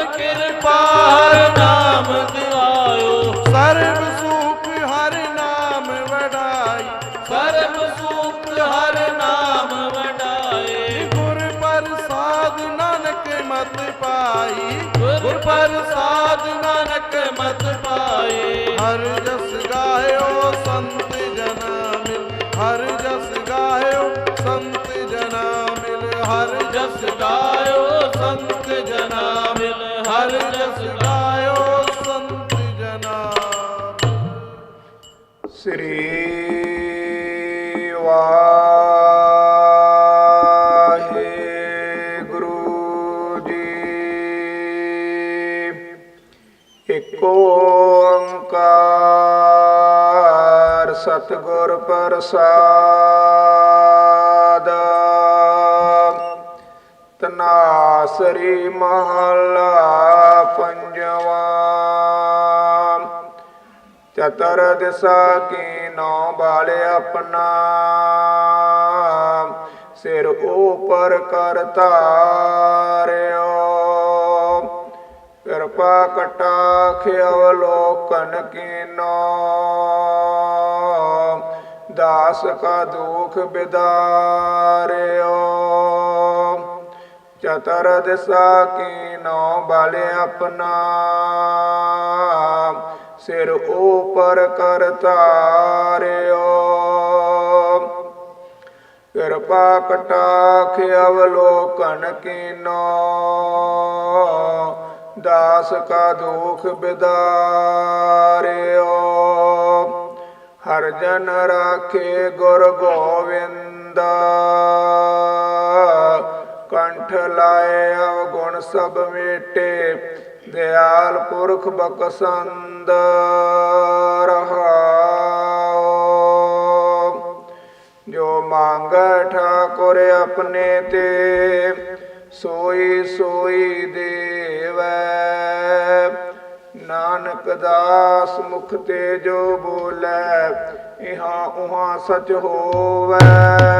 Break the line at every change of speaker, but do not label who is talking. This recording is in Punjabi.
ਕਰ ਕਿਰਪਾ ਹਰ ਨਾਮ ਦਿਵਾਇਓ। ਸਰਬ ਸੁਖ ਹਰ ਨਾਮ ਵਡਾਈ।
ਸਰਬ ਸੁਖ ਹਰ ਨਾਮ ਵਡਾਏ।
ਗੁਰ ਪ੍ਰਸਾਦ ਨਾਨਕ ਮਤ ਪਾਈ।
ਗੁਰ ਪ੍ਰਸਾਦ ਨਾਨਕ ਮਤ ਪਾਏ।
ਹਰ ਜਸ ਗਾਇਓ ਸੰਤ ਜਨਾ ਮਿਲ। ਹਰ ਜਸ ਗਾਇਓ ਸੰਤ ਜਨਾ ਮਿਲ। ਹਰ
ਜਸ ਗਾਇਓ ਸੰਤ ਹਰ ਜਸ
ਗਾਇਓ ਸੰਤ ਜਨਾ
ਸ੍ਰੀ ਵਾਹਿਗੁਰੂ ਜੀ। ਇੱਕ ਓੰਕਾਰ ਸਤਿਗੁਰ ਪ੍ਰਸਾਦ। ਤਨਾਸਰੀ ਮਹਲਾ ਪੰਜਵਾ। ਚਤਰ ਦਿਸਾ ਕੀਨੋ ਬਾਲ ਆਪਣਾ। ਸਿਰ ਉਪਰ ਕਰ ਧਾਰਿਓ। ਕਿਰਪਾ ਕਟਾਖ ਅਵਲੋਕਨ ਕੀਨੋ ਦਾਸ ਕਾ ਦੁਖ ਬਿਦਾਰਿਓ। ਚਤਰ ਦਿਸਾ ਕੀਨੋ ਬਲ ਆਪਣਾ। ਸਿਰ ਉਪਰ ਕਰ ਧਾਰਿਓ ਕਿਰਪਾ ਕਟਾਖ ਅਵਲੋਕਨ ਕੀਨੋ। ਦਾਸ ਕਾ ਦੁਖ ਬਿਦਾਰਿਓ। ਹਰ ਜਨ ਰਾਖੇ ਗੁਰ ਗੋਵਿੰਦ। ਕੰਠ ਲਾਏ, ਅਵਗੁਣ ਸਭ ਮੇਟੇ। ਦਿਆਲ ਪੁਰਖ ਬਖਸੰਦ ਰਹਾਓ ਜੋ ਮੰਗੈ ਠਾਕੁਰ ਆਪਣੇ ਤੇ, ਸੋਈ ਸੋਈ ਦੇਵੈ। ਨਾਨਕ ਦਾਸ ਮੁਖ ਤੇ ਜੋ ਬੋਲੇ, ਇਹਾ ਉਹਾ ਸਚ ਹੋਵੈ।